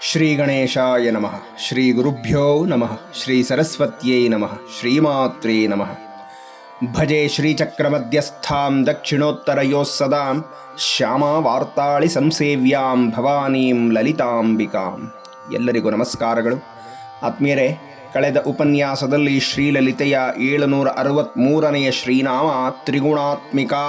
ಶ್ರೀ ಗಣೇಶಾಯ ನಮಃ ಶ್ರೀ ಗುರುಭ್ಯೋ ನಮಃ ಶ್ರೀ ಸರಸ್ವತ್ಯೈ ನಮಃ ಶ್ರೀಮಾತ್ರೇ ನಮಃ ಭಜೆ ಶ್ರೀಚಕ್ರಮಧ್ಯಸ್ಥಾಂ ಶ್ಯಾಮ ವಾರ್ತಾಳಿ ಸಂಸೇವ್ಯಾಂ ಭವಾನೀಂ ಲಲಿತಾಂಬಿಕಾಂ ಎಲ್ಲರಿಗೂ ನಮಸ್ಕಾರಗಳು. ಆತ್ಮೀಯರೇ, ಕಳೆದ ಉಪನ್ಯಾಸದಲ್ಲಿ ಶ್ರೀಲಲಿತೆಯ ಏಳುನೂರ ಅರವತ್ತ್ಮೂರನೆಯ ಶ್ರೀನಾಮ ತ್ರಿಗುಣಾತ್ಮಿಕಾ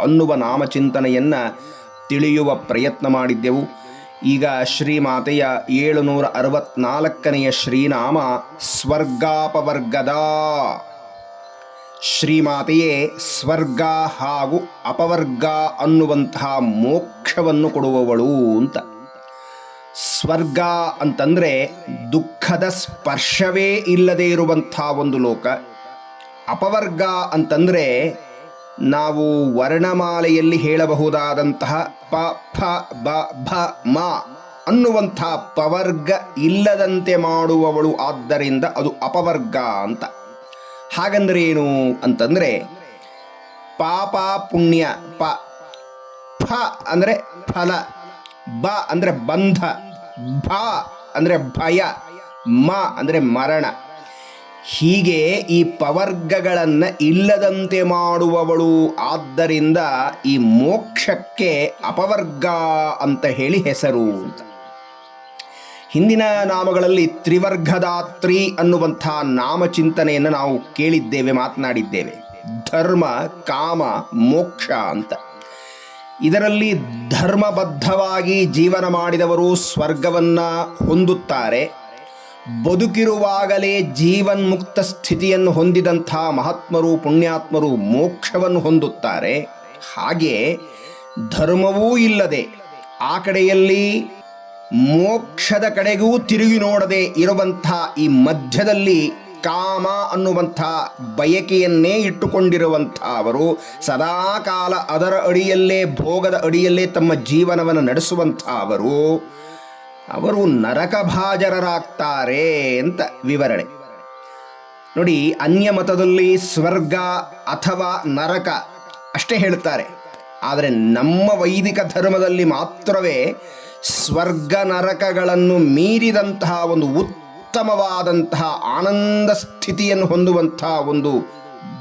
ಅನ್ನುವ ನಾಮಚಿಂತನೆಯನ್ನು ತಿಳಿಯುವ ಪ್ರಯತ್ನ ಮಾಡಿದ್ದೆವು. ಈಗ ಶ್ರೀಮಾತೆಯ ಏಳುನೂರ ಅರವತ್ನಾಲ್ಕನೆಯ ಶ್ರೀನಾಮ ಸ್ವರ್ಗಾಪವರ್ಗದ. ಶ್ರೀಮಾತೆಯೇ, ಸ್ವರ್ಗ ಹಾಗೂ ಅಪವರ್ಗ ಅನ್ನುವಂತಹ ಮೋಕ್ಷವನ್ನು ಕೊಡುವವಳು ಅಂತ. ಸ್ವರ್ಗ ಅಂತಂದ್ರೆ ದುಃಖದ ಸ್ಪರ್ಶವೇ ಇಲ್ಲದೆ ಇರುವಂಥ ಒಂದು ಲೋಕ. ಅಪವರ್ಗ ಅಂತಂದ್ರೆ ನಾವು ವರ್ಣಮಾಲೆಯಲ್ಲಿ ಹೇಳಬಹುದಾದಂತಹ ಪ, ಫ, ಬ, ಭ, ಮ ಅನ್ನುವಂಥ ಪವರ್ಗ ಇಲ್ಲದಂತೆ ಮಾಡುವವಳು ಆದ್ದರಿಂದ ಅದು ಅಪವರ್ಗ ಅಂತ. ಹಾಗಂದ್ರೆ ಏನು ಅಂತಂದ್ರೆ ಪಾಪ ಪುಣ್ಯ ಪ, ಫ ಅಂದ್ರೆ ಫಲ, ಬ ಅಂದ್ರೆ ಬಂಧ, ಭ ಅಂದ್ರೆ ಭಯ, ಮ ಅಂದ್ರೆ ಮರಣ. ಹೀಗೆ ಈ ಪವರ್ಗಗಳನ್ನು ಇಲ್ಲದಂತೆ ಮಾಡುವವಳು. ಆದ್ದರಿಂದ ಈ ಮೋಕ್ಷಕ್ಕೆ ಅಪವರ್ಗ ಅಂತ ಹೇಳಿ ಹೆಸರು. ಅಂತ ಹಿಂದಿನ ನಾಮಗಳಲ್ಲಿ ತ್ರಿವರ್ಗದಾತ್ರಿ ಅನ್ನುವಂಥ ನಾಮಚಿಂತನೆಯನ್ನು ನಾವು ಕೇಳಿದ್ದೇವೆ, ಮಾತನಾಡಿದ್ದೇವೆ. ಧರ್ಮ, ಕಾಮ, ಮೋಕ್ಷ ಅಂತ. ಇದರಲ್ಲಿ ಧರ್ಮಬದ್ಧವಾಗಿ ಜೀವನ ಮಾಡಿದವರು ಸ್ವರ್ಗವನ್ನ ಹೊಂದುತ್ತಾರೆ. ಬದುಕಿರುವಾಗಲೇ ಜೀವನ್ಮುಕ್ತ ಸ್ಥಿತಿಯನ್ನು ಹೊಂದಿದಂಥ ಮಹಾತ್ಮರು, ಪುಣ್ಯಾತ್ಮರು ಮೋಕ್ಷವನ್ನು ಹೊಂದುತ್ತಾರೆ. ಹಾಗೆ ಧರ್ಮವೂ ಇಲ್ಲದೆ ಆ ಕಡೆಯಲ್ಲಿ ಮೋಕ್ಷದ ಕಡೆಗೂ ತಿರುಗಿ ನೋಡದೆ ಇರುವಂಥ ಈ ಮಧ್ಯದಲ್ಲಿ ಕಾಮ ಅನ್ನುವಂಥ ಬಯಕೆಯನ್ನೇ ಇಟ್ಟುಕೊಂಡಿರುವಂಥ ಅವರು ಸದಾಕಾಲ ಅದರ ಅಡಿಯಲ್ಲೇ, ಭೋಗದ ಅಡಿಯಲ್ಲೇ ತಮ್ಮ ಜೀವನವನ್ನು ನಡೆಸುವಂಥ ಅವರು. ಅವರು ನರಕಭಾಜರರಾಗ್ತಾರೆ ಅಂತ ವಿವರಣೆ. ನೋಡಿ ಅನ್ಯ ಮತದಲ್ಲಿ ಸ್ವರ್ಗ ಅಥವಾ ನರಕ ಅಷ್ಟೇ ಹೇಳ್ತಾರೆ ಆದರೆ ನಮ್ಮ ವೈದಿಕ ಧರ್ಮದಲ್ಲಿ ಮಾತ್ರವೇ ಸ್ವರ್ಗ ನರಕಗಳನ್ನು ಮೀರಿದಂತಹ ಒಂದು ಉತ್ತಮವಾದಂತಹ ಆನಂದ ಸ್ಥಿತಿಯನ್ನು ಹೊಂದುವಂತಹ ಒಂದು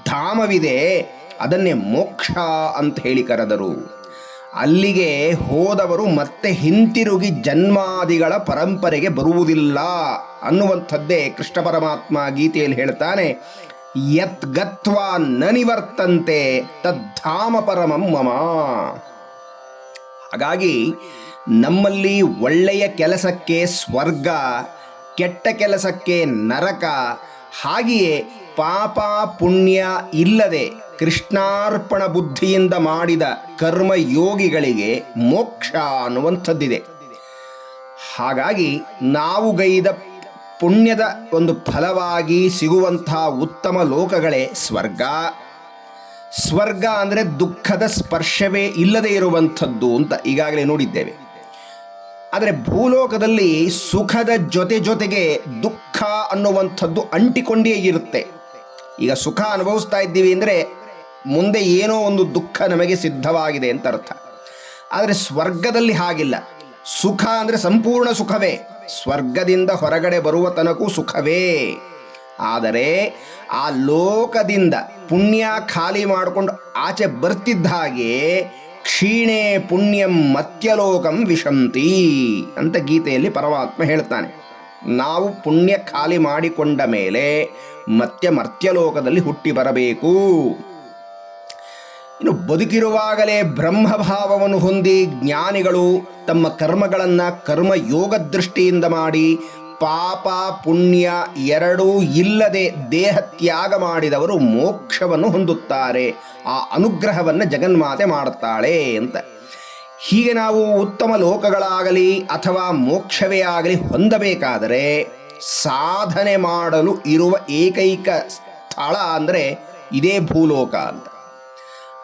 ಧಾಮವಿದೆ. ಅದನ್ನೇ ಮೋಕ್ಷ ಅಂತ ಹೇಳಿ ಕರೆದರು. ಅಲ್ಲಿಗೆ ಹೋದವರು ಮತ್ತೆ ಹಿಂತಿರುಗಿ ಜನ್ಮಾದಿಗಳ ಪರಂಪರೆಗೆ ಬರುವುದಿಲ್ಲ ಅನ್ನುವಂಥದ್ದೇ ಕೃಷ್ಣ ಪರಮಾತ್ಮ ಗೀತೆಯಲ್ಲಿ ಹೇಳ್ತಾನೆ, ಯತ್ ಗತ್ವಾ ನ ನಿವರ್ತಂತೆ ತದ್ಧಾಮ ಪರಮಂ ಮಮ. ಹಾಗಾಗಿ ನಮ್ಮಲ್ಲಿ ಒಳ್ಳೆಯ ಕೆಲಸಕ್ಕೆ ಸ್ವರ್ಗ, ಕೆಟ್ಟ ಕೆಲಸಕ್ಕೆ ನರಕ, ಹಾಗೆಯೇ ಪಾಪ ಪುಣ್ಯ ಇಲ್ಲದೆ ಕೃಷ್ಣಾರ್ಪಣ ಬುದ್ಧಿಯಿಂದ ಮಾಡಿದ ಕರ್ಮಯೋಗಿಗಳಿಗೆ ಮೋಕ್ಷ ಅನ್ನುವಂಥದ್ದಿದೆ. ಹಾಗಾಗಿ ನಾವು ಗೈದ ಪುಣ್ಯದ ಒಂದು ಫಲವಾಗಿ ಸಿಗುವಂತಹ ಉತ್ತಮ ಲೋಕಗಳೇ ಸ್ವರ್ಗ. ಸ್ವರ್ಗ ಅಂದರೆ ದುಃಖದ ಸ್ಪರ್ಶವೇ ಇಲ್ಲದೆ ಇರುವಂಥದ್ದು ಅಂತ ಈಗಾಗಲೇ ನೋಡಿದ್ದೇವೆ. ಆದರೆ ಭೂಲೋಕದಲ್ಲಿ ಸುಖದ ಜೊತೆ ಜೊತೆಗೆ ದುಃಖ ಅನ್ನುವಂಥದ್ದು ಅಂಟಿಕೊಂಡೇ ಇರುತ್ತೆ. ಈಗ ಸುಖ ಅನುಭವಿಸ್ತಾ ಇದ್ದೀವಿ ಅಂದರೆ ಮುಂದೆ ಏನೋ ಒಂದು ದುಃಖ ನಮಗೆ ಸಿದ್ಧವಾಗಿದೆ ಅಂತ ಅರ್ಥ. ಆದರೆ ಸ್ವರ್ಗದಲ್ಲಿ ಹಾಗಿಲ್ಲ. ಸುಖ ಅಂದರೆ ಸಂಪೂರ್ಣ ಸುಖವೇ. ಸ್ವರ್ಗದಿಂದ ಹೊರಗಡೆ ಬರುವ ತನಕೂ ಸುಖವೇ. ಆದರೆ ಆ ಲೋಕದಿಂದ ಪುಣ್ಯ ಖಾಲಿ ಮಾಡಿಕೊಂಡು ಆಚೆ ಬರ್ತಿದ್ದ ಹಾಗೆ ಕ್ಷೀಣೆ ಪುಣ್ಯಂ ಮತ್ಯಲೋಕಂ ವಿಶಂತಿ ಅಂತ ಗೀತೆಯಲ್ಲಿ ಪರಮಾತ್ಮ ಹೇಳ್ತಾನೆ. ನಾವು ಪುಣ್ಯ ಖಾಲಿ ಮಾಡಿಕೊಂಡ ಮೇಲೆ ಮತ್ತೆ ಮರ್ತ್ಯಲೋಕದಲ್ಲಿ ಹುಟ್ಟಿ ಬರಬೇಕು. ಇನ್ನು ಬದುಕಿರುವಾಗಲೇ ಬ್ರಹ್ಮಭಾವವನ್ನು ಹೊಂದಿ ಜ್ಞಾನಿಗಳು ತಮ್ಮ ಕರ್ಮಗಳನ್ನು ಕರ್ಮಯೋಗ ದೃಷ್ಟಿಯಿಂದ ಮಾಡಿ ಪಾಪ ಪುಣ್ಯ ಎರಡೂ ಇಲ್ಲದೆ ದೇಹ ತ್ಯಾಗ ಮಾಡಿದವರು ಮೋಕ್ಷವನ್ನು ಹೊಂದುತ್ತಾರೆ. ಆ ಅನುಗ್ರಹವನ್ನು ಜಗನ್ಮಾತೆ ಮಾಡುತ್ತಾಳೆ ಅಂತ. ಹೀಗೆ ನಾವು ಉತ್ತಮ ಲೋಕಗಳಾಗಲಿ ಅಥವಾ ಮೋಕ್ಷವೇ ಆಗಲಿ ಹೊಂದಬೇಕಾದರೆ ಸಾಧನೆ ಮಾಡಲು ಇರುವ ಏಕೈಕ ಸ್ಥಳ ಅಂದರೆ ಇದೇ ಭೂಲೋಕ ಅಂತ.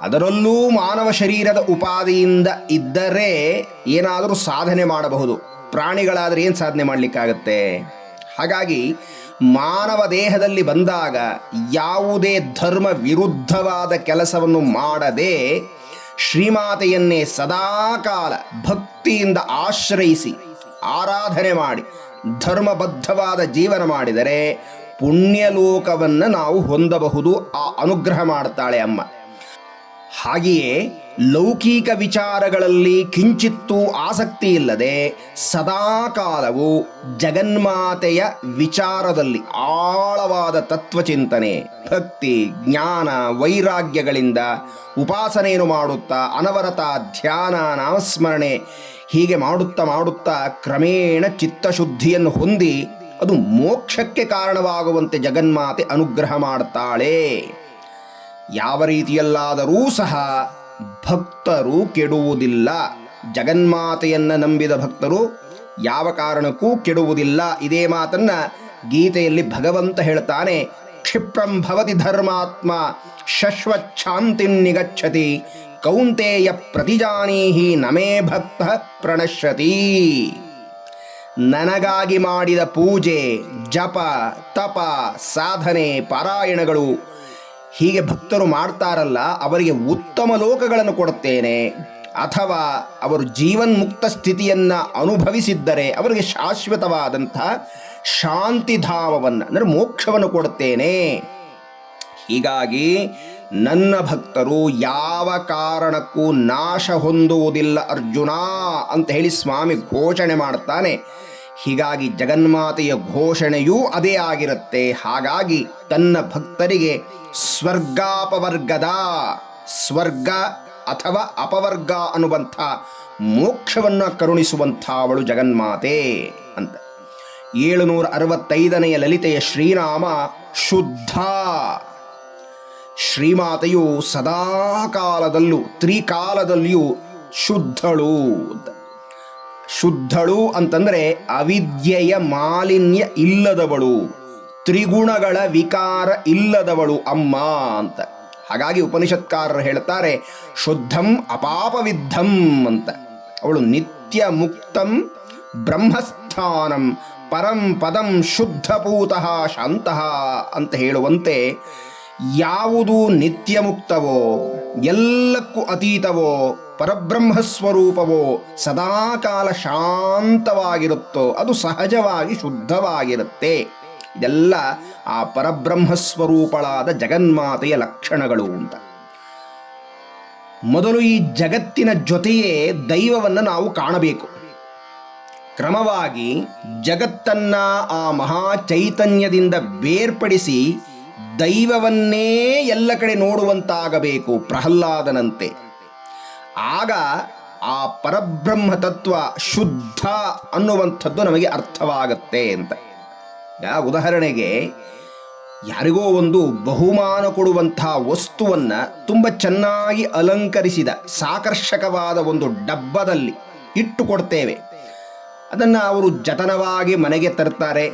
ಅದರಲ್ಲೂ ಮಾನವ ಶರೀರದ ಉಪಾದಿಯಿಂದ ಇದ್ದರೆ ಏನಾದರೂ ಸಾಧನೆ ಮಾಡಬಹುದು. ಪ್ರಾಣಿಗಳಾದರೆ ಏನು ಸಾಧನೆ ಮಾಡಲಿಕ್ಕಾಗತ್ತೆ? ಹಾಗಾಗಿ ಮಾನವ ದೇಹದಲ್ಲಿ ಬಂದಾಗ ಯಾವುದೇ ಧರ್ಮ ವಿರುದ್ಧವಾದ ಕೆಲಸವನ್ನು ಮಾಡದೆ ಶ್ರೀಮಾತೆಯನ್ನೇ ಸದಾಕಾಲ ಭಕ್ತಿಯಿಂದ ಆಶ್ರಯಿಸಿ, ಆರಾಧನೆ ಮಾಡಿ, ಧರ್ಮಬದ್ಧವಾದ ಜೀವನ ಮಾಡಿದರೆ ಪುಣ್ಯಲೋಕವನ್ನು ನಾವು ಹೊಂದಬಹುದು, ಆ ಅನುಗ್ರಹ ಮಾಡ್ತಾಳೆ ಅಮ್ಮ. ಹಾಗೆಯೇ ಲೌಕಿಕ ವಿಚಾರಗಳಲ್ಲಿ ಕಿಂಚಿತ್ತೂ ಆಸಕ್ತಿ ಇಲ್ಲದೆ ಸದಾಕಾಲವು ಜಗನ್ಮಾತೆಯ ವಿಚಾರದಲ್ಲಿ ಆಳವಾದ ತತ್ವಚಿಂತನೆ, ಭಕ್ತಿ, ಜ್ಞಾನ, ವೈರಾಗ್ಯಗಳಿಂದ ಉಪಾಸನೆಯನ್ನು ಮಾಡುತ್ತಾ ಅನವರತ ಧ್ಯಾನ, ನಾಮಸ್ಮರಣೆ ಹೀಗೆ ಮಾಡುತ್ತಾ ಮಾಡುತ್ತಾ ಕ್ರಮೇಣ ಚಿತ್ತಶುದ್ಧಿಯನ್ನು ಹೊಂದಿ ಅದು ಮೋಕ್ಷಕ್ಕೆ ಕಾರಣವಾಗುವಂತೆ ಜಗನ್ಮಾತೆ ಅನುಗ್ರಹ ಮಾಡ್ತಾಳೆ. ಯಾವ ರೀತಿಯಲ್ಲಾದರೂ ಸಹ ಭಕ್ತರು ಕೆಡುವುದಿಲ್ಲ. ಜಗನ್ಮಾತೆಯನ್ನ ನಂಬಿದ ಭಕ್ತರು ಯಾವ ಕಾರಣಕ್ಕೂ ಕೆಡುವುದಿಲ್ಲ. ಇದೇ ಮಾತನ್ನ ಗೀತೆಯಲ್ಲಿ ಭಗವಂತ ಹೇಳ್ತಾನೆ, ಕ್ಷಿಪ್ರಂ ಭವತಿ ಧರ್ಮಾತ್ಮ, ಶಶ್ವಚ್ಛಾಂತಿ ನಿಗಚ್ಚತಿ ಕೌಂತೆಯ ಪ್ರತಿಜಾನೀಹಿ ನಮೇ ಭಕ್ತ ಪ್ರಣಶ್ಯತಿ. ನನಗಾಗಿ ಮಾಡಿದ ಪೂಜೆ, ಜಪ, ತಪ, ಸಾಧನೆ, ಪಾರಾಯಣಗಳು ಹೀಗೆ ಭಕ್ತರು ಮಾಡ್ತಾರಲ್ಲ, ಅವರಿಗೆ ಉತ್ತಮ ಲೋಕಗಳನ್ನು ಕೊಡುತ್ತೇನೆ. ಅಥವಾ ಅವರು ಜೀವನ್ಮುಕ್ತ ಸ್ಥಿತಿಯನ್ನು ಅನುಭವಿಸಿದ್ದರೆ ಅವರಿಗೆ ಶಾಶ್ವತವಾದಂಥ ಶಾಂತಿಧಾಮವನ್ನು, ಅಂದರೆ ಮೋಕ್ಷವನ್ನು ಕೊಡುತ್ತೇನೆ. ಹೀಗಾಗಿ ನನ್ನ ಭಕ್ತರು ಯಾವ ಕಾರಣಕ್ಕೂ ನಾಶ ಹೊಂದುವುದಿಲ್ಲ ಅರ್ಜುನ ಅಂತ ಹೇಳಿ ಸ್ವಾಮಿ ಘೋಷಣೆ ಮಾಡ್ತಾನೆ. ಹೀಗಾಗಿ ಜಗನ್ಮಾತೆಯ ಘೋಷಣೆಯೂ ಅದೇ ಆಗಿರುತ್ತೆ. ಹಾಗಾಗಿ ತನ್ನ ಭಕ್ತರಿಗೆ ಸ್ವರ್ಗಾಪವರ್ಗದ, ಸ್ವರ್ಗ ಅಥವಾ ಅಪವರ್ಗ ಅನ್ನುವಂಥ ಮೋಕ್ಷವನ್ನು ಕರುಣಿಸುವಂಥ ಅವಳು ಜಗನ್ಮಾತೆ ಅಂತ. ಏಳುನೂರ ಅರವತ್ತೈದನೆಯ ಲಲಿತೆಯ ಶ್ರೀನಾಮ ಶುದ್ಧ. ಶ್ರೀಮಾತೆಯು ಸದಾಕಾಲದಲ್ಲೂ, ತ್ರಿಕಾಲದಲ್ಲಿಯೂ ಶುದ್ಧಳು ಶುದ್ಧಳು ಅಂತಂದ್ರೆ ಅವಿದ್ಯೆಯ ಮಾಲಿನ್ಯ ಇಲ್ಲದವಳು, ತ್ರಿಗುಣಗಳ ವಿಕಾರ ಇಲ್ಲದವಳು ಅಮ್ಮ ಅಂತ. ಹಾಗಾಗಿ ಉಪನಿಷತ್ಕಾರರು ಹೇಳ್ತಾರೆ ಶುದ್ಧಂ ಅಪಾಪವಿದ್ಧಂ ಅಂತ. ಅವಳು ನಿತ್ಯ ಮುಕ್ತಂ ಬ್ರಹ್ಮಸ್ಥಾನಂ ಪರಂ ಪದಂ ಶುದ್ಧಪೂತಃ ಶಾಂತಃ ಅಂತ ಹೇಳುವಂತೆ, ಯಾವುದು ನಿತ್ಯ ಮುಕ್ತವೋ ಎಲ್ಲಕ್ಕೂ ಅತೀತವೋ ಪರಬ್ರಹ್ಮ ಸ್ವರೂಪವೋ ಸದಾಕಾಲ ಶಾಂತವಾಗಿರುತ್ತೋ, ಅದು ಸಹಜವಾಗಿ ಶುದ್ಧವಾಗಿರುತ್ತೆ. ಇದೆಲ್ಲ ಆ ಪರಬ್ರಹ್ಮ ಸ್ವರೂಪಳಾದ ಜಗನ್ಮಾತೆಯ ಲಕ್ಷಣಗಳು ಅಂತ. ಮೊದಲು ಈ ಜಗತ್ತಿನ ಜೊತೆಯೇ ದೈವವನ್ನು ನಾವು ಕಾಣಬೇಕು. ಕ್ರಮವಾಗಿ ಜಗತ್ತನ್ನ ಆ ಮಹಾ ಚೈತನ್ಯದಿಂದ ಬೇರ್ಪಡಿಸಿ ದೈವವನ್ನೇ ಎಲ್ಲ ಕಡೆ ನೋಡುವಂತಾಗಬೇಕು ಪ್ರಹ್ಲಾದನಂತೆ. ಆಗ ಆ ಪರಬ್ರಹ್ಮ ತತ್ವ ಶುದ್ಧ ಅನ್ನುವಂಥದ್ದು ನಮಗೆ ಅರ್ಥವಾಗತ್ತೆ ಅಂತ. ಉದಾಹರಣೆಗೆ ಯಾರಿಗೋ ಒಂದು ಬಹುಮಾನ ಕೊಡುವಂತಹ ವಸ್ತುವನ್ನು ತುಂಬ ಚೆನ್ನಾಗಿ ಅಲಂಕರಿಸಿದ ಸಾಕರ್ಷಕವಾದ ಒಂದು ಡಬ್ಬದಲ್ಲಿ ಇಟ್ಟು ಕೊಡ್ತೇವೆ. ಅದನ್ನು ಅವರು ಜತನವಾಗಿ ಮನೆಗೆ ತರ್ತಾರೆ.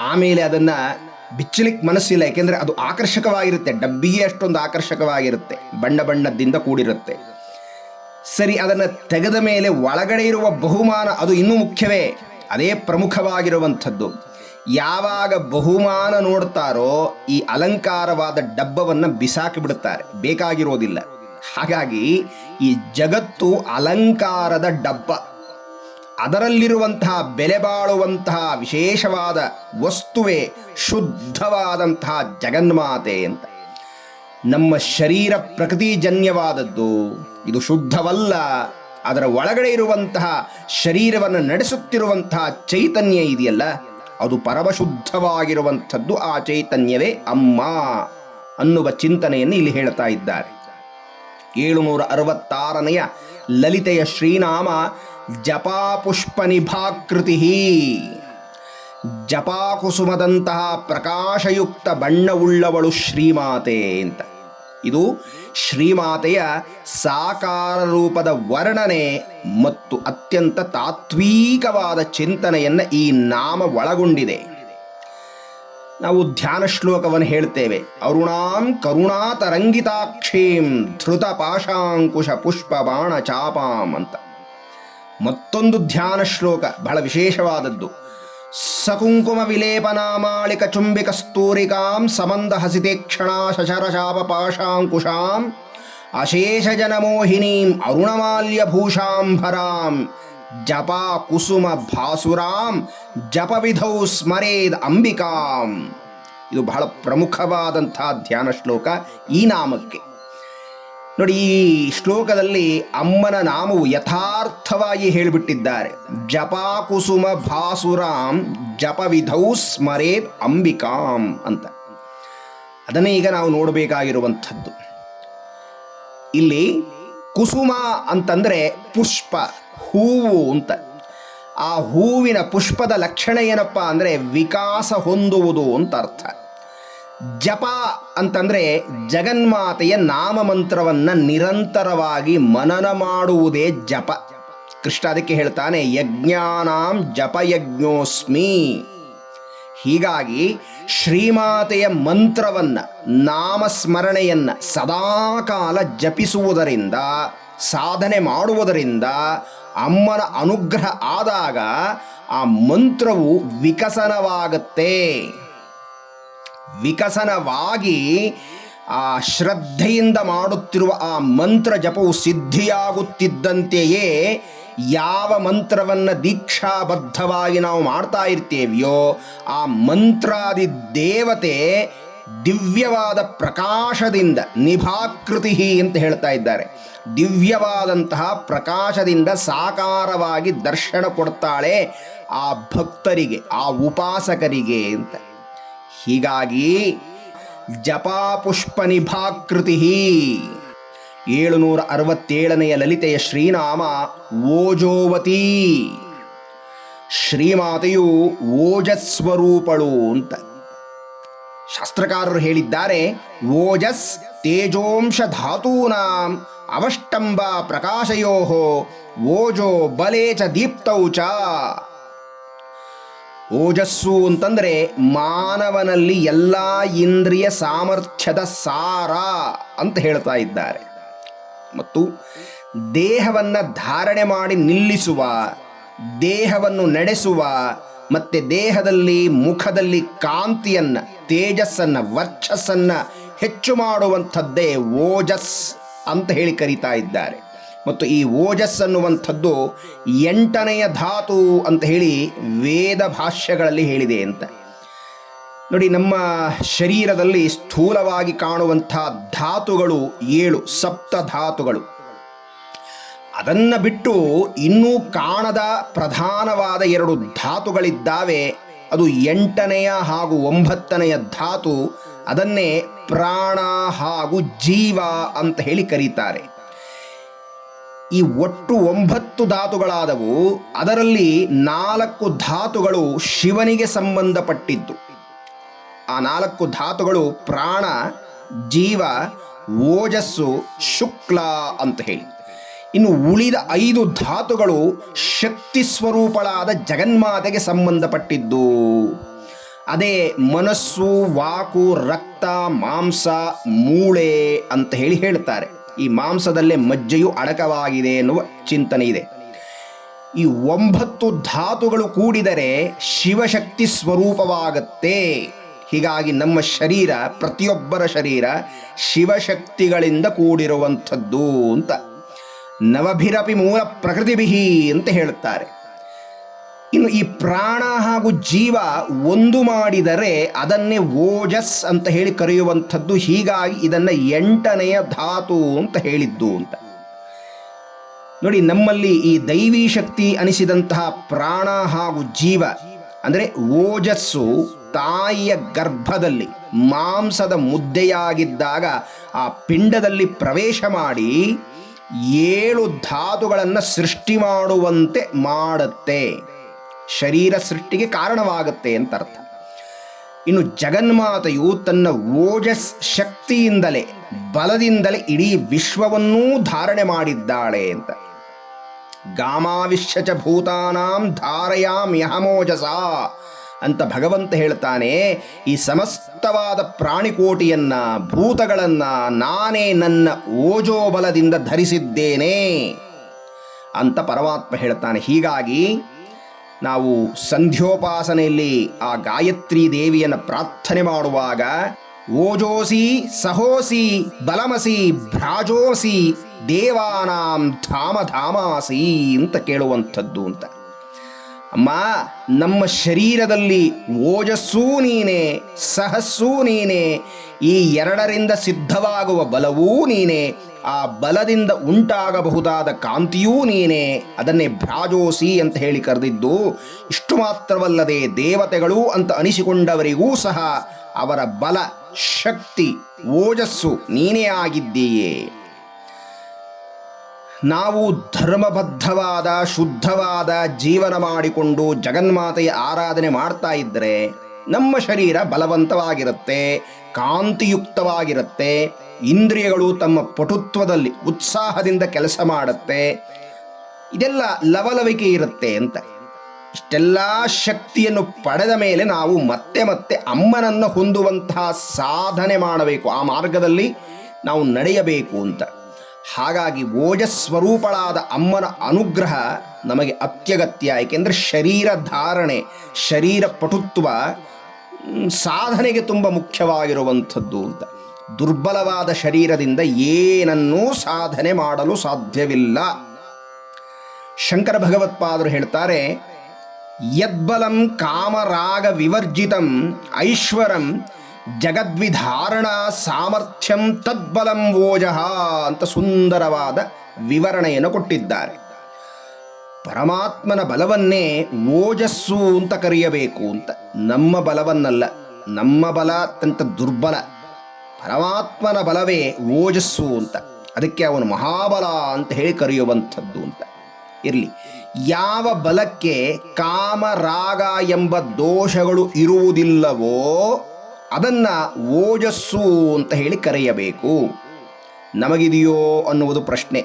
ಆಮೇಲೆ ಅದನ್ನು ಬಿಚ್ಚಲಿಕ್ಕೆ ಮನಸ್ಸಿಲ್ಲ, ಯಾಕೆಂದರೆ ಅದು ಆಕರ್ಷಕವಾಗಿರುತ್ತೆ. ಡಬ್ಬಿಗೆ ಅಷ್ಟೊಂದು ಆಕರ್ಷಕವಾಗಿರುತ್ತೆ. ಬಣ್ಣ ಬಣ್ಣದಿಂದ ಕೂಡಿರುತ್ತೆ. ಸರಿ, ಅದನ್ನು ತೆಗೆದ ಮೇಲೆ ಒಳಗಡೆ ಇರುವ ಬಹುಮಾನ ಅದು ಇನ್ನೂ ಮುಖ್ಯವೇ? ಅದೇ ಪ್ರಮುಖವಾಗಿರುವಂಥದ್ದು. ಯಾವಾಗ ಬಹುಮಾನ ನೋಡ್ತಾರೋ ಈ ಅಲಂಕಾರವಾದ ಡಬ್ಬವನ್ನು ಬಿಸಾಕಿ ಬಿಡುತ್ತಾರೆ. ಬೇಕಾಗಿರೋದಿಲ್ಲ. ಹಾಗಾಗಿ ಈ ಜಗತ್ತು ಅಲಂಕಾರದ ಡಬ್ಬ. ಅದರಲ್ಲಿರುವಂತಹ ಬೆಲೆ ಬಾಳುವಂತಹ ವಿಶೇಷವಾದ ವಸ್ತುವೆ ಶುದ್ಧವಾದಂತಹ ಜಗನ್ಮಾತೆ ಅಂತ. ನಮ್ಮ ಶರೀರ ಪ್ರಕೃತಿಜನ್ಯವಾದದ್ದು, ಇದು ಶುದ್ಧವಲ್ಲ, ಅದರ ಒಳಗಡೆ ಇರುವಂತಹ ಶರೀರವನ್ನು ನಡೆಸುತ್ತಿರುವಂತಹ ಚೈತನ್ಯ ಇದೆಯಲ್ಲ, ಅದು ಪರಮಶುದ್ಧವಾಗಿರುವಂಥದ್ದು ಆ ಚೈತನ್ಯವೇ ಅಮ್ಮ ಅನ್ನುವ ಚಿಂತನೆಯನ್ನು ಇಲ್ಲಿ ಹೇಳ್ತಾ ಇದ್ದಾರೆ. ಏಳುನೂರ ಅರವತ್ತಾರನೆಯ ಲಲಿತೆಯ ಶ್ರೀನಾಮ ಜಪಾಪುಷ್ಪ ನಿಭಾಕೃತಿ ಜಪಾಕುಸುಮದಂತಹ ಪ್ರಕಾಶಯುಕ್ತ ಬಣ್ಣವುಳ್ಳವಳು ಶ್ರೀಮಾತೆ ಅಂತ. ಇದು ಶ್ರೀಮಾತೆಯ ಸಾಕಾರ ರೂಪದ ವರ್ಣನೆ ಮತ್ತು ಅತ್ಯಂತ ತಾತ್ವಿಕವಾದ ಚಿಂತನೆಯನ್ನು ಈ ನಾಮ ಒಳಗೊಂಡಿದೆ. ನಾವು ಧ್ಯಾನ ಶ್ಲೋಕವನ್ನು ಹೇಳ್ತೇವೆ. ಅರುಣಾಂ ಕರುಣಾತರಂಗಿತಾಕ್ಷೀಂ ಧೃತ ಪಾಶಾಂಕುಶ ಪುಷ್ಪ ಬಾಣ ಚಾಪಾಂ ಅಂತ. ಮತ್ತೊಂದು ಧ್ಯಾನ ಶ್ಲೋಕ ಬಹಳ ವಿಶೇಷವಾದದ್ದು. ಸಕುಂಕುಮ ವಿಲೇಪನಾಮಾಳಿಕ ಚುಂಬಿಕ ಸ್ತೂರಿಕಾಂ ಸಮಂದ ಕ್ಷಣ ಶಶರ ಶಾಪ ಪಾಶಾಂಕುಶಾಂ ಅಶೇಷ ಜನಮೋಹಿನೀಂ ಅರುಣಮಾಲ್ಯ ಭೂಷಾಂಭರಾಂ ಜಪ ಕುಸುಮ ಭಾಸುರಾಂ ಜಪವಿಧೌ ಸ್ಮರೇದ್ ಅಂಬಿಕಾಂ. ಇದು ಬಹಳ ಪ್ರಮುಖವಾದಂಥ ಧ್ಯಾನ ಶ್ಲೋಕ ಈ ನಾಮಕ್ಕೆ. ನೋಡಿ, ಈ ಶ್ಲೋಕದಲ್ಲಿ ಅಮ್ಮನ ನಾಮವು ಯಥಾರ್ಥವಾಗಿ ಹೇಳಿಬಿಟ್ಟಿದ್ದಾರೆ. ಜಪಾ ಕುಸುಮ ಭಾಸುರಾಂ ಜಪವಿಧೌ ಸ್ಮರೇದ್ ಅಂಬಿಕಾಂ ಅಂತ. ಅದನ್ನೇ ಈಗ ನಾವು ನೋಡಬೇಕಾಗಿರುವಂಥದ್ದು. ಇಲ್ಲಿ ಕುಸುಮ ಅಂತಂದ್ರೆ ಪುಷ್ಪ. ಹೂವು ಅಂತ. ಆ ಹೂವಿನ ಪುಷ್ಪದ ಲಕ್ಷಣ ಏನಪ್ಪ ಅಂದರೆ ವಿಕಾಸ ಹೊಂದುವುದು ಅಂತ ಅರ್ಥ. ಜಪ ಅಂತಂದರೆ ಜಗನ್ಮಾತೆಯ ನಾಮಮಂತ್ರವನ್ನು ನಿರಂತರವಾಗಿ ಮನನ ಮಾಡುವುದೇ ಜಪ. ಕೃಷ್ಣ ಅದಕ್ಕೆ ಹೇಳ್ತಾನೆ, ಯಜ್ಞಾನಾಂ ಜಪಯಜ್ಞೋಸ್ಮಿ. ಹೀಗಾಗಿ ಶ್ರೀಮಾತೆಯ ಮಂತ್ರವನ್ನ, ನಾಮಸ್ಮರಣೆಯನ್ನು ಸದಾಕಾಲ ಜಪಿಸುವುದರಿಂದ, ಸಾಧನೆ ಮಾಡುವುದರಿಂದ ಅಮ್ಮನ ಅನುಗ್ರಹ ಆದಾಗ ಆ ಮಂತ್ರವು ವಿಕಸನವಾಗುತ್ತೆ. ವಿಕಸನವಾಗಿ ಆ ಶ್ರದ್ಧೆಯಿಂದ ಮಾಡುತ್ತಿರುವ ಆ ಮಂತ್ರ ಜಪವು ಸಿದ್ಧಿಯಾಗುತ್ತಿದ್ದಂತೆಯೇ ಯಾವ ಮಂತ್ರವನ್ನು ದೀಕ್ಷಾಬದ್ಧವಾಗಿ ನಾವು ಮಾಡ್ತಾ ಇರ್ತೇವೆಯೋ ಆ ಮಂತ್ರಾದಿ ದೇವತೆ ದಿವ್ಯವಾದ ಪ್ರಕಾಶದಿಂದ ನಿಭಾಕೃತಿ ಅಂತ ಹೇಳ್ತಾ ಇದ್ದಾರೆ. ದಿವ್ಯವಾದಂತಹ ಪ್ರಕಾಶದಿಂದ ಸಾಕಾರವಾಗಿ ದರ್ಶನ ಕೊಡ್ತಾಳೆ ಆ ಭಕ್ತರಿಗೆ, ಆ ಉಪಾಸಕರಿಗೆ ಅಂತ. ಹೀಗಾಗಿ ಜಪಾಪುಷ್ಪ ನಿಭಾಕೃತಿ ಏಳುನೂರ ಅರವತ್ತೇಳನೆಯ ಲಲಿತೆಯ ಶ್ರೀನಾಮ ಓಜೋವತಿ. ಶ್ರೀಮಾತೆಯು ಓಜಸ್ವರೂಪಳು ಅಂತ. ಶಾಸ್ತ್ರಕಾರರು ಹೇಳಿದ್ದಾರೆ, ಓಜಸ್ ತೇಜೋಂಶ ಧಾತೂನಾಂ ಅವಷ್ಟಂಬ ಪ್ರಕಾಶಯೋ, ಓಜೋ ಬಲೇಚ ಚ ದೀಪ್ತೌ ಚ. ಓಜಸ್ಸು ಅಂತಂದ್ರೆ ಮಾನವನಲ್ಲಿ ಎಲ್ಲಾ ಇಂದ್ರಿಯ ಸಾಮರ್ಥ್ಯದ ಸಾರ ಅಂತ ಹೇಳ್ತಾ ಇದ್ದಾರೆ. ಮತ್ತು ದೇಹವನ್ನು ಧಾರಣೆ ಮಾಡಿ ನಿಲ್ಲಿಸುವ, ದೇಹವನ್ನು ನಡೆಸುವ ಮತ್ತೆ ದೇಹದಲ್ಲಿ ಮುಖದಲ್ಲಿ ಕಾಂತಿಯನ್ನ, ತೇಜಸ್ಸನ್ನ, ವರ್ಚಸ್ಸನ್ನ ಹೆಚ್ಚು ಮಾಡುವಂಥದ್ದೇ ಓಜಸ್ ಅಂತ ಹೇಳಿ ಕರೀತಾ ಇದ್ದಾರೆ. ಮತ್ತು ಈ ಓಜಸ್ ಅನ್ನುವಂಥದ್ದು ಎಂಟನೆಯ ಧಾತು ಅಂತ ಹೇಳಿ ವೇದ ಭಾಷ್ಯಗಳಲ್ಲಿ ಹೇಳಿದೆ ಅಂತ. ನೋಡಿ, ನಮ್ಮ ಶರೀರದಲ್ಲಿ ಸ್ಥೂಲವಾಗಿ ಕಾಣುವಂಥ ಧಾತುಗಳು ಏಳು, ಸಪ್ತ ಧಾತುಗಳು. ಅದನ್ನ ಬಿಟ್ಟು ಇನ್ನೂ ಕಾಣದ ಪ್ರಧಾನವಾದ ಎರಡು ಧಾತುಗಳಿದ್ದಾವೆ. ಅದು ಎಂಟನೆಯ ಹಾಗೂ ಒಂಬತ್ತನೆಯ ಧಾತು, ಅದನ್ನೇ ಪ್ರಾಣ ಹಾಗೂ ಜೀವ ಅಂತ ಹೇಳಿ ಕರೀತಾರೆ. ಈ ಒಟ್ಟು ಒಂಬತ್ತು ಧಾತುಗಳಾದವು, ಅದರಲ್ಲಿ ನಾಲ್ಕು ಧಾತುಗಳು ಶಿವನಿಗೆ ಸಂಬಂಧಪಟ್ಟಿದ್ದು. ಆ ನಾಲ್ಕು ಧಾತುಗಳು ಪ್ರಾಣ, ಜೀವ, ಓಜಸ್ಸು, ಶುಕ್ಲ ಅಂತ ಹೇಳಿ. ಇನ್ನು ಉಳಿದ ಐದು ಧಾತುಗಳು ಶಕ್ತಿ ಸ್ವರೂಪಳಾದ ಜಗನ್ಮಾತೆಗೆ ಸಂಬಂಧಪಟ್ಟಿದ್ದು. ಅದೇ ಮನಸ್ಸು, ವಾಕು, ರಕ್ತ, ಮಾಂಸ, ಮೂಳೆ ಅಂತ ಹೇಳಿ ಹೇಳ್ತಾರೆ. ಈ ಮಾಂಸದಲ್ಲೇ ಮಜ್ಜೆಯು ಅಡಕವಾಗಿದೆ ಎನ್ನುವ ಚಿಂತನೆ ಇದೆ. ಈ ಒಂಬತ್ತು ಧಾತುಗಳು ಕೂಡಿದರೆ ಶಿವಶಕ್ತಿ ಸ್ವರೂಪವಾಗತ್ತೆ. ಹೀಗಾಗಿ ನಮ್ಮ ಶರೀರ, ಪ್ರತಿಯೊಬ್ಬರ ಶರೀರ ಶಿವಶಕ್ತಿಗಳಿಂದ ಕೂಡಿರುವಂಥದ್ದು ಅಂತ. ನವಭಿರಪಿ ಮೂಲ ಪ್ರಕೃತಿಭಿಹಿ ಅಂತ ಹೇಳುತ್ತಾರೆ. ಇನ್ನು ಈ ಪ್ರಾಣ ಹಾಗೂ ಜೀವ ಒಂದು ಮಾಡಿದರೆ ಅದನ್ನೇ ಓಜಸ್ ಅಂತ ಹೇಳಿ ಕರೆಯುವಂಥದ್ದು. ಹೀಗಾಗಿ ಇದನ್ನ ಎಂಟನೆಯ ಧಾತು ಅಂತ ಹೇಳಿದ್ದು ಅಂತ. ನೋಡಿ, ನಮ್ಮಲ್ಲಿ ಈ ದೈವಿ ಶಕ್ತಿ ಅನಿಸಿದಂತಹ ಪ್ರಾಣ ಹಾಗೂ ಜೀವ, ಅಂದರೆ ಓಜಸ್ಸು ತಾಯಿಯ ಗರ್ಭದಲ್ಲಿ ಮಾಂಸದ ಮುದ್ದೆಯಾಗಿದ್ದಾಗ ಆ ಪಿಂಡದಲ್ಲಿ ಪ್ರವೇಶ ಮಾಡಿ ಏಳು ಧಾತುಗಳನ್ನು ಸೃಷ್ಟಿ ಮಾಡುವಂತೆ ಮಾಡುತ್ತೆ. ಶರೀರ ಸೃಷ್ಟಿಗೆ ಕಾರಣವಾಗುತ್ತೆ ಅಂತ ಅರ್ಥ ಇನ್ನು ಜಗನ್ಮಾತೆಯು ತನ್ನ ಓಜಸ್ ಶಕ್ತಿಯಿಂದಲೇ, ಬಲದಿಂದಲೇ ಇಡೀ ವಿಶ್ವವನ್ನೂ ಧಾರಣೆ ಮಾಡಿದ್ದಾಳೆ ಅಂತ. ಗಾಮಾವಿಶ್ಯ ಚ ಭೂತಾನಾಂ ಧಾರಯಾಮ್ ಯಹಮೋಜಸ ಅಂತ ಭಗವಂತ ಹೇಳ್ತಾನೆ, ಈ ಸಮಸ್ತವಾದ ಪ್ರಾಣಿಕೋಟಿಯನ್ನ, ಭೂತಗಳನ್ನ ನಾನೇ ನನ್ನ ಓಜೋಬಲದಿಂದ ಧರಿಸಿದ್ದೇನೆ ಅಂತ ಪರಮಾತ್ಮ ಹೇಳ್ತಾನೆ. ಹೀಗಾಗಿ ನಾವು ಸಂಧ್ಯೋಪಾಸನೆಯಲ್ಲಿ ಆ ಗಾಯತ್ರಿ ದೇವಿಯನ್ನು ಪ್ರಾರ್ಥನೆ ಮಾಡುವಾಗ, ಓಜೋಸಿ, ಸಹೋಸಿ, ಬಲಮಸಿ, ಭ್ರಾಜೋಸಿ, ದೇವಾನಾಂ ಧಾಮ ಧಾಮಾಸಿ ಅಂತ ಕೇಳುವಂಥದ್ದು ಅಂತ. ಅಮ್ಮ, ನಮ್ಮ ಶರೀರದಲ್ಲಿ ಓಜಸ್ಸೂ ನೀನೆ, ಸಹಸ್ಸೂ ನೀನೆ, ಈ ಎರಡರಿಂದ ಸಿದ್ಧವಾಗುವ ಬಲವೂ ನೀನೆ, ಆ ಬಲದಿಂದ ಉಂಟಾಗಬಹುದಾದ ಕಾಂತಿಯೂ ನೀನೆ, ಅದನ್ನೇ ಭ್ರಾಜೋಸಿ ಅಂತ ಹೇಳಿ ಕರೆದಿದ್ದು, ಇಷ್ಟು ಮಾತ್ರವಲ್ಲದೆ ದೇವತೆಗಳು ಅಂತ ಅನಿಸಿಕೊಂಡವರಿಗೂ ಸಹ ಅವರ ಬಲ, ಶಕ್ತಿ, ಓಜಸ್ಸು ನೀನೇ ಆಗಿದ್ದೀಯೇ. ನಾವು ಧರ್ಮಬದ್ಧವಾದ, ಶುದ್ಧವಾದ ಜೀವನ ಮಾಡಿಕೊಂಡು ಜಗನ್ಮಾತೆಯ ಆರಾಧನೆ ಮಾಡ್ತಾ ಇದ್ದರೆ ನಮ್ಮ ಶರೀರ ಬಲವಂತವಾಗಿರುತ್ತೆ, ಕಾಂತಿಯುಕ್ತವಾಗಿರುತ್ತೆ, ಇಂದ್ರಿಯಗಳು ತಮ್ಮ ಪಟುತ್ವದಲ್ಲಿ ಉತ್ಸಾಹದಿಂದ ಕೆಲಸ ಮಾಡುತ್ತೆ. ಇದೆಲ್ಲ ಲವಲವಿಕೆ ಇರುತ್ತೆ ಅಂತ. ಇಷ್ಟೆಲ್ಲ ಶಕ್ತಿಯನ್ನು ಪಡೆದ ಮೇಲೆ ನಾವು ಮತ್ತೆ ಮತ್ತೆ ಅಮ್ಮನನ್ನು ಹೊಂದುವಂತಹ ಸಾಧನೆ ಮಾಡಬೇಕು. ಆ ಮಾರ್ಗದಲ್ಲಿ ನಾವು ನಡೆಯಬೇಕು ಅಂತ. ಹಾಗಾಗಿ ಓಜಸ್ವರೂಪಳಾದ ಅಮ್ಮನ ಅನುಗ್ರಹ ನಮಗೆ ಅತ್ಯಗತ್ಯ, ಏಕೆಂದರೆ ಶರೀರ ಧಾರಣೆ, ಶರೀರ ಪಟುತ್ವ ಸಾಧನೆಗೆ ತುಂಬ ಮುಖ್ಯವಾಗಿರುವಂಥದ್ದು ಅಂತ. ದುರ್ಬಲವಾದ ಶರೀರದಿಂದ ಏನನ್ನೂ ಸಾಧನೆ ಮಾಡಲು ಸಾಧ್ಯವಿಲ್ಲ. ಶಂಕರ ಭಗವತ್ಪಾದರು ಹೇಳ್ತಾರೆ, ಯದ್ಬಲಂ ಕಾಮರಾಗ ವಿವರ್ಜಿತಂ ಐಶ್ವರಂ ಜಗದ್ವಿಧಾರಣ ಸಾಮರ್ಥ್ಯಂ ತದ್ಬಲಂ ಓಜಃ ಅಂತ ಸುಂದರವಾದ ವಿವರಣೆಯನ್ನು ಕೊಟ್ಟಿದ್ದಾರೆ. ಪರಮಾತ್ಮನ ಬಲವನ್ನೇ ಓಜಸ್ಸು ಅಂತ ಕರೆಯಬೇಕು ಅಂತ. ನಮ್ಮ ಬಲವನ್ನಲ್ಲ, ನಮ್ಮ ಬಲ ಅತ್ಯಂತ ದುರ್ಬಲ. ಪರಮಾತ್ಮನ ಬಲವೇ ಓಜಸ್ಸು ಅಂತ. ಅದಕ್ಕೆ ಅವನು ಮಹಾಬಲ ಅಂತ ಹೇಳಿ ಕರೆಯುವಂಥದ್ದು ಅಂತ. ಇರಲಿ. ಯಾವ ಬಲಕ್ಕೆ ಕಾಮ, ರಾಗ ಎಂಬ ದೋಷಗಳು ಇರುವುದಿಲ್ಲವೋ ಅದನ್ನ ಓಜಸ್ಸು ಅಂತ ಹೇಳಿ ಕರೆಯಬೇಕು. ನಮಗಿದೆಯೋ ಅನ್ನುವುದು ಪ್ರಶ್ನೆ.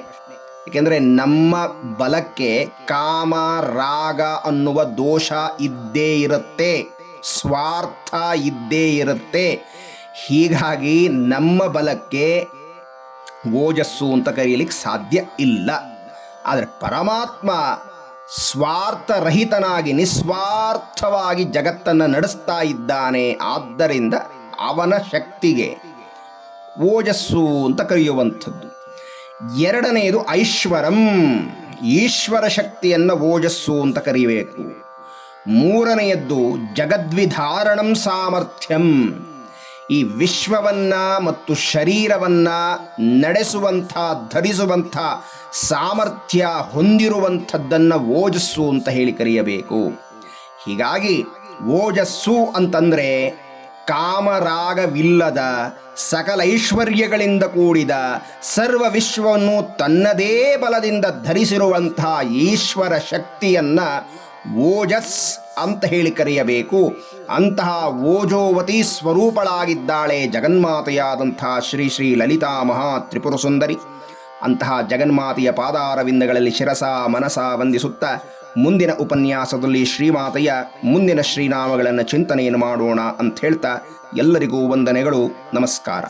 ಏಕೆಂದರೆ ನಮ್ಮ ಬಲಕ್ಕೆ ಕಾಮ, ರಾಗ ಅನ್ನುವ ದೋಷ ಇದ್ದೇ ಇರುತ್ತೆ. ಸ್ವಾರ್ಥ ಇದ್ದೇ ಇರುತ್ತೆ. ಹೀಗಾಗಿ ನಮ್ಮ ಬಲಕ್ಕೆ ಓಜಸ್ಸು ಅಂತ ಕರೆಯಲಿಕ್ಕೆ ಸಾಧ್ಯ ಇಲ್ಲ. ಆದರೆ ಪರಮಾತ್ಮ ಸ್ವಾರ್ಥರಹಿತನಾಗಿ, ನಿಸ್ವಾರ್ಥವಾಗಿ ಜಗತ್ತನ್ನು ನಡೆಸ್ತಾ ಇದ್ದಾನೆ. ಆದ್ದರಿಂದ ಅವನ ಶಕ್ತಿಗೆ ಓಜಸ್ಸು ಅಂತ ಕರೆಯುವಂಥದ್ದು. ಎರಡನೆಯದು ಐಶ್ವರಂ. ಈಶ್ವರ ಶಕ್ತಿಯನ್ನು ಓಜಸ್ಸು ಅಂತ ಕರೆಯಬೇಕು ಮೂರನೆಯದ್ದು ಜಗದ್ವಿಧಾರಣಂ ಸಾಮರ್ಥ್ಯಂ. ಈ ವಿಶ್ವವನ್ನ ಮತ್ತು ಶರೀರವನ್ನ ನಡೆಸುವಂಥ, ಧರಿಸುವಂಥ ಸಾಮರ್ಥ್ಯ ಹೊಂದಿರುವಂಥದ್ದನ್ನು ಓಜಸ್ಸು ಅಂತ ಹೇಳಿ ಕರೆಯಬೇಕು. ಹೀಗಾಗಿ ಓಜಸ್ಸು ಅಂತಂದರೆ ಕಾಮರಾಗವಿಲ್ಲದ, ಸಕಲ ಐಶ್ವರ್ಯಗಳಿಂದ ಕೂಡಿದ, ಸರ್ವ ವಿಶ್ವವನ್ನು ತನ್ನದೇ ಬಲದಿಂದ ಧರಿಸಿರುವಂಥ ಈಶ್ವರ ಶಕ್ತಿಯನ್ನ ಓಜಸ್ ಅಂತ ಹೇಳಿ ಕರೆಯಬೇಕು. ಅಂತಹ ಓಜೋವತಿ ಸ್ವರೂಪಳಾಗಿದ್ದಾಳೆ ಜಗನ್ಮಾತೆಯಾದಂತಹ ಶ್ರೀ ಶ್ರೀ ಲಲಿತಾ ಮಹಾ ತ್ರಿಪುರ ಸುಂದರಿ ಅಂತಹ ಜಗನ್ಮಾತೆಯ ಪಾದಾರವಿಂದಗಳಲ್ಲಿ ಶಿರಸ ಮನಸ ವಂದಿಸುತ್ತ ಮುಂದಿನ ಉಪನ್ಯಾಸದಲ್ಲಿ ಶ್ರೀಮಾತೆಯ ಮುಂದಿನ ಶ್ರೀನಾಮಗಳನ್ನು ಚಿಂತನೆಯನ್ನು ಮಾಡೋಣ ಅಂತ ಹೇಳ್ತಾ ಎಲ್ಲರಿಗೂ ವಂದನೆಗಳು, ನಮಸ್ಕಾರ.